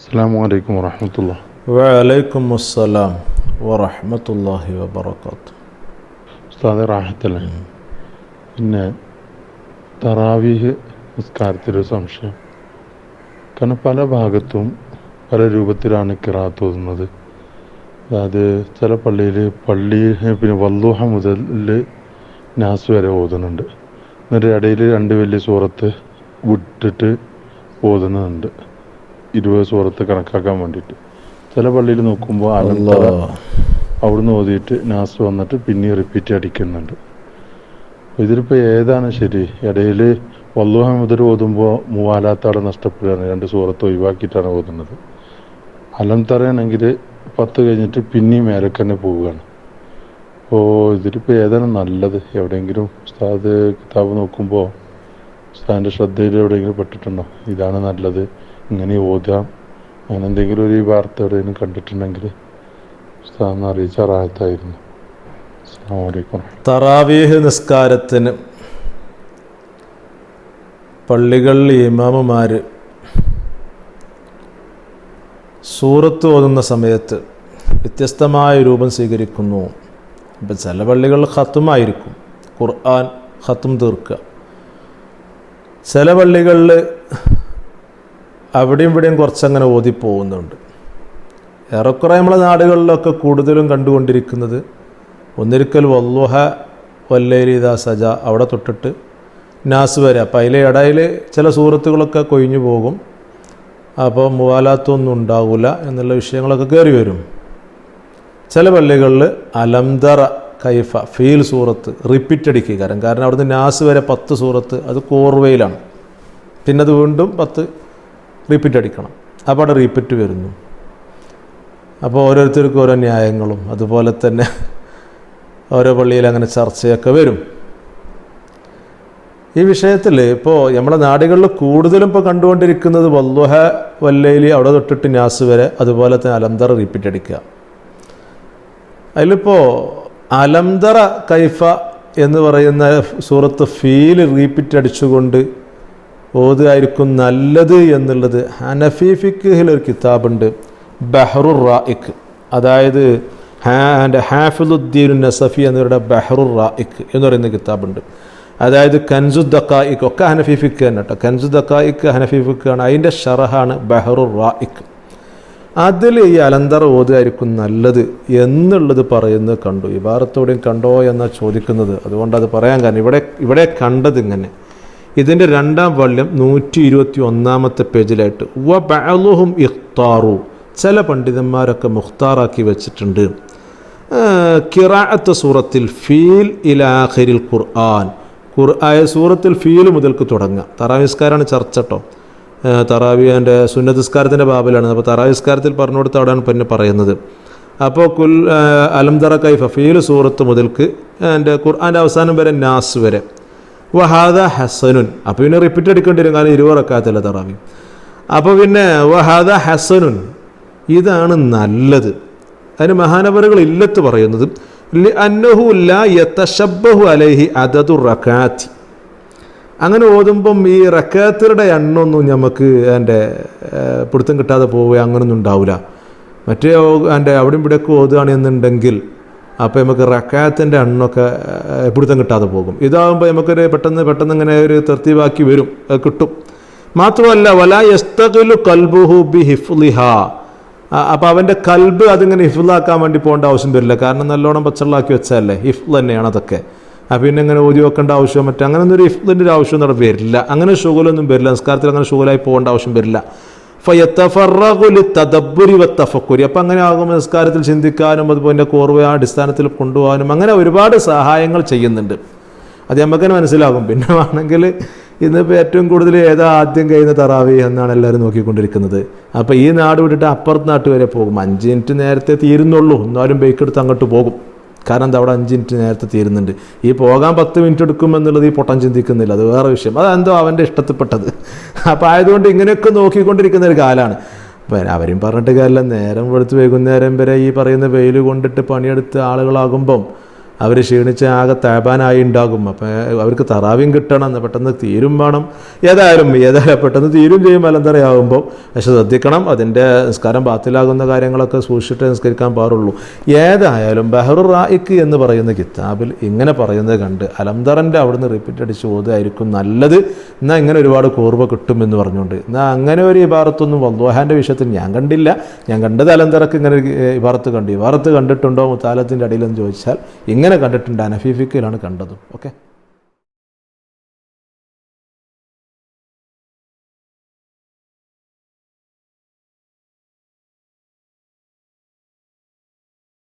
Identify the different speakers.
Speaker 1: അസ്സാം വലൈക്കും വറഹമത്തുള്ള
Speaker 2: വലൈക്കും അസ്സലാം വറഹമത്തല്ലാഹി വബർക്കാത്തു
Speaker 1: ഉസ്താദ് റാഹത്തല്ലേ പിന്നെ തറാവീഹ് നിസ്കാരത്തിലൊരു സംശയം. കാരണം പല ഭാഗത്തും പല രൂപത്തിലാണ് കിറാത്ത് ഓതുന്നത് അതായത് ചില പള്ളിയിൽ പള്ളി പിന്നെ വല്ലൂഹ മുതൽ നാസ് വരെ ഓതുന്നുണ്ട്. എന്നിട്ട് ഇടയിൽ രണ്ട് വലിയ സൂറത്ത് വിട്ടിട്ട് ഓതുന്നുണ്ട്. ഇരുപത് സുഹൃത്ത് കണക്കാക്കാൻ വേണ്ടിയിട്ട്. ചില പള്ളിയിൽ നോക്കുമ്പോൾ അലന്തറ അവിടുന്ന് ഓതിയിട്ട് നാസ് വന്നിട്ട് പിന്നെ റിപ്പീറ്റ് അടിക്കുന്നുണ്ട്. ഇതിലിപ്പോൾ ഏതാണ് ശരി? ഇടയിൽ വല്ലുഹ മുതൽ ഓതുമ്പോൾ മൂവാലാത്താടെ നഷ്ടപ്പെടുകയാണ്. രണ്ട് സുഹൃത്ത് ഒഴിവാക്കിയിട്ടാണ് ഓതുന്നത്. അലംതറയാണെങ്കിൽ പത്ത് കഴിഞ്ഞിട്ട് പിന്നെയും മേലക്കന്നെ തന്നെ പോവുകയാണ്. അപ്പോൾ ഇതിലിപ്പോൾ ഏതാണ് നല്ലത്? എവിടെയെങ്കിലും ഉസ്താദ് കിതാബ് നോക്കുമ്പോൾ ഉസ്താദിന്റെ ശ്രദ്ധയിൽ എവിടെയെങ്കിലും പെട്ടിട്ടുണ്ടോ? ഇതാണ് നല്ലത്. ഇങ്ങനെ ഓതാം അങ്ങനെ എന്തെങ്കിലും ഒരു വാർത്ത എവിടെയെങ്കിലും കണ്ടിട്ടുണ്ടെങ്കിൽ ഉസ്താദ് അറിയിച്ച റായത്തായിരുന്നു അസ്സാം
Speaker 2: തറാവീഹ് നിസ്കാരത്തിന് പള്ളികളിൽ ഇമാമുമാർ സൂറത്ത് ഓതുന്ന സമയത്ത് വ്യത്യസ്തമായ രൂപം സ്വീകരിക്കുന്നു. ഇപ്പം ചില പള്ളികളിൽ ഖത്തുമായിരിക്കും ഖുർആൻ ഖത്തും തീർക്കുക. ചില പള്ളികളിൽ അവിടെയും ഇവിടെയും കുറച്ചങ്ങനെ ഓതിപ്പോകുന്നുണ്ട്. ഏറെക്കുറെ നമ്മളെ നാടുകളിലൊക്കെ കൂടുതലും കണ്ടുകൊണ്ടിരിക്കുന്നത് ഒന്നിരിക്കൽ വല്ലുഹ വല്ലേരിത സജ അവിടെ തൊട്ടിട്ട് നാസ് വരെ. അപ്പം അതിലെ ഇടയിൽ ചില സുഹൃത്തുക്കളൊക്കെ കൊഴിഞ്ഞു പോകും. അപ്പോൾ മുവാലാത്തൊന്നും ഉണ്ടാവില്ല എന്നുള്ള വിഷയങ്ങളൊക്കെ കയറി വരും. ചില പള്ളികളിൽ അലംദറ കൈഫ ഫീൽ സൂറത്ത് റിപ്പീറ്റ് അടിക്കുക. കാരണം കാരണം അവിടുന്ന് നാസ് വരെ പത്ത് സൂറത്ത് അത് കോർവയിലാണ് പിന്നെ അത് വീണ്ടും പത്ത് റിപ്പീറ്റ് അടിക്കണം. അപ്പോൾ അവിടെ റീപ്പീറ്റ് വരുന്നു. അപ്പോൾ ഓരോരുത്തർക്കും ഓരോ ന്യായങ്ങളും അതുപോലെ തന്നെ ഓരോ പള്ളിയിൽ അങ്ങനെ ചർച്ചയൊക്കെ വരും. ഈ വിഷയത്തിൽ ഇപ്പോൾ നമ്മുടെ നാടുകളിൽ കൂടുതലും ഇപ്പോൾ കണ്ടുകൊണ്ടിരിക്കുന്നത് വല്ലുഹ വല്ലയിലി അവിടെ തൊട്ടിട്ട് ന്യാസ് വരെ അതുപോലെ തന്നെ അലന്തറ റിപ്പീറ്റ് അടിക്കുക. അതിലിപ്പോൾ അലന്തറ കൈഫ എന്ന് പറയുന്ന സൂറത്ത് ഫീൽ റീപ്പിറ്റ് അടിച്ചുകൊണ്ട് ഓതുകയായിരിക്കും നല്ലത് എന്നുള്ളത്. ഹനഫി ഒരു കിതാബുണ്ട്. ബഹ്റുർ റായിക്ക് അതായത് ഹാന്റെ ഹാഫിലുദ്ദീൻ നസഫി എന്നിവരുടെ ബഹ്റുർ റായിക്ക് എന്ന് പറയുന്ന കിതാബുണ്ട്. അതായത് കൻസു ഒക്കെ ഹനഫി തന്നെ കേട്ടോ. കൻസു ദക്കായിക്ക് ഹനഫി അതിന്റെ ഷറഹാണ് ബഹ്റുർ റായിക്ക് അതിൽ ഈ അലന്തറ ഓതുകയായിരിക്കും നല്ലത് എന്നുള്ളത് പറയുന്നത് കണ്ടു. ഇബാറത്തോടെയും കണ്ടോ എന്നാണ് ചോദിക്കുന്നത്. അതുകൊണ്ട് അത് പറയാൻ കാരണം. ഇവിടെ ഇവിടെ കണ്ടത് ഇങ്ങനെ. ഇതിന്റെ രണ്ടാം വള്യം നൂറ്റി ഇരുപത്തി ഒന്നാമത്തെ പേജിലായിട്ട്. വ ബഅലുഹും ഇഖ്താറു. ചില പണ്ഡിതന്മാരൊക്കെ മുഖ്താറാക്കി വെച്ചിട്ടുണ്ട്. കിറാഅത്ത് സൂറത്തിൽ ഫീൽ ഇലാഖിരിൽ ഖുർആൻ. ഖുർആയ സൂറത്തിൽ ഫീൽ മുതൽക്ക് തുടങ്ങുക തറാവിസ്കാരാണ് ചർച്ച കേട്ടോ തറാവിയന്റെ സുന്നതിസ്കാരത്തിന്റെ ബാബിലാണ്. അപ്പോൾ തറാവിസ്കാരത്തിൽ പറഞ്ഞു കൊടുത്ത അവിടെയാണ് പിന്നെ പറയുന്നത്. അപ്പോൾ കുൽ അലംദറ കൈഫ ഫീൽ സൂറത്ത് മുതൽക്ക് എന്റെ ഖുർആന്റെ അവസാനം വരെ നാസ് വരെ. വഹാദ ഹസനുൻ. അപ്പോൾ പിന്നെ റിപ്പീറ്റ് അടിക്കേണ്ടി വരും കാരണം തറാവി. അപ്പോൾ പിന്നെ വഹാദ ഹസനുൻ. ഇതാണ് നല്ലത്. അതിന് മഹാനവറുകൾ ഇല്ലത്ത് പറയുന്നത് ലാ അലൈഹി അങ്ങനെ ഓതുമ്പം ഈ റക്കാത്തരുടെ എണ്ണമൊന്നും നമുക്ക് എന്റെ പിടുത്തം കിട്ടാതെ പോവുക അങ്ങനൊന്നും ഉണ്ടാവില്ല മറ്റേ എന്റെ അവിടെയും ഇവിടെയൊക്കെ ഓതുകയാണെന്നുണ്ടെങ്കിൽ അപ്പോൾ നമുക്ക് റക്കാത്തിന്റെ എണ്ണമൊക്കെ പിടുത്തം കിട്ടാതെ പോകും. ഇതാകുമ്പോൾ നമുക്കൊരു പെട്ടെന്ന് പെട്ടെന്ന് ഇങ്ങനെ ഒരു തൃപ്തിവാക്കി വരും. കിട്ടും. മാത്രമല്ല വല യസ്തഖിലു കൽബുഹു ബി ഹിഫ്ലിഹ അപ്പോൾ അവന്റെ കൽബ് അതിങ്ങനെ ഹിഫ്ലാക്കാൻ വേണ്ടി പോകേണ്ട ആവശ്യം വരില്ല. കാരണം നല്ലോണം പച്ചള്ളാക്കി വെച്ചതല്ലേ? ഹിഫ്ൽ തന്നെയാണ് അതൊക്കെ. അപ്പം പിന്നെ ഇങ്ങനെ ഓതി വെക്കേണ്ട ആവശ്യം മറ്റേ അങ്ങനെ ഒന്നും ഒരു ഹിഫ്ലിന്റെ ഒരു ആവശ്യം നട വരില്ല. അങ്ങനെ ഷുഗലൊന്നും വരില്ല. നിസ്കാരത്തിൽ അങ്ങനെ ഷുഗലായി പോകേണ്ട ആവശ്യം വരില്ല. ഫയത്തഫറകുലി തദബുരി വത്തഫക്കുരി. അപ്പം അങ്ങനെ ആകുമ്പോൾ നിസ്കാരത്തിൽ ചിന്തിക്കാനും അതുപോലെ കോർവ അടിസ്ഥാനത്തിൽ കൊണ്ടുപോകാനും അങ്ങനെ ഒരുപാട് സഹായങ്ങൾ ചെയ്യുന്നുണ്ട്. അത് നമുക്ക് തന്നെ മനസ്സിലാകും. പിന്നെ ആണെങ്കിൽ ഇന്നിപ്പോൾ ഏറ്റവും കൂടുതൽ ഏതാ ആദ്യം കഴിയുന്ന തറാവി എന്നാണ് എല്ലാവരും നോക്കിക്കൊണ്ടിരിക്കുന്നത്. അപ്പോൾ ഈ നാട് വിട്ടിട്ട് അപ്പുറത്ത് നാട്ട് വരെ പോകും. അഞ്ച് മിനിറ്റ് നേരത്തെ തീരുന്നുള്ളൂ. എന്നാലും ബൈക്ക് എടുത്ത് അങ്ങോട്ട് പോകും. കാരണം എന്താ അവിടെ അഞ്ച് മിനിറ്റ് നേരത്തെ തീരുന്നുണ്ട്. ഈ പോകാൻ പത്ത് മിനിറ്റ് എടുക്കും എന്നുള്ളത് ഈ പൊട്ടം ചിന്തിക്കുന്നില്ല. അത് വേറെ വിഷയം. അതെന്തോ അവന്റെ ഇഷ്ടത്തിൽപ്പെട്ടത്. അപ്പോൾ ആയതുകൊണ്ട് ഇങ്ങനെയൊക്കെ നോക്കിക്കൊണ്ടിരിക്കുന്ന ഒരു കാലമാണ് അവരും പറഞ്ഞിട്ട് കാര്യമില്ല. നേരം വെളുത്ത് വൈകുന്നേരം വരെ ഈ പറയുന്ന വെയിൽ കൊണ്ടിട്ട് പണിയെടുത്ത് ആളുകളാകുമ്പം അവർ ക്ഷീണിച്ച് ആകെ താപാനായി ഉണ്ടാകും. അപ്പം അവർക്ക് തറാവിയും കിട്ടണം എന്ന് പെട്ടെന്ന് തീരും വേണം. ഏതായാലും ഏതായാലും പെട്ടെന്ന് തീരും ചെയ്യും. മലന്തറയാകുമ്പോൾ പക്ഷെ ശ്രദ്ധിക്കണം അതിന്റെ നിസ്കാരം ബാത്തിലാകുന്ന കാര്യങ്ങളൊക്കെ സൂക്ഷിച്ചിട്ട് നിസ്കരിക്കാൻ പാടുള്ളൂ. ഏതായാലും ബഹറു റായിക്ക് എന്ന് പറയുന്ന കിതാബിൽ ഇങ്ങനെ പറയുന്നത് കണ്ട് അലംതറന്റെ അവിടുന്ന് റിപ്പീറ്റ് അടിച്ച് ഓതായിരിക്കും നല്ലത്. എന്നാൽ ഇങ്ങനെ ഒരുപാട് കൂർവ കിട്ടുമെന്ന് പറഞ്ഞുകൊണ്ട്. എന്നാൽ അങ്ങനെ ഒരു ഇബാറത്തൊന്നും വല്ലോഹാന്റെ വിഷയത്തിൽ ഞാൻ കണ്ടില്ല. ഞാൻ കണ്ടത് അലന്തറക്ക് ഇങ്ങനെ ഇബാറത്ത് കണ്ടു. ഇബാറത്ത് കണ്ടിട്ടുണ്ടോ മുത്താലത്തിന്റെ അടിയിലെന്ന് ചോദിച്ചാൽ ഇങ്ങനെ കണ്ടിട്ടുണ്ട് അനഫീഫിക്കയിലാണ് കണ്ടത്. ഓക്കെ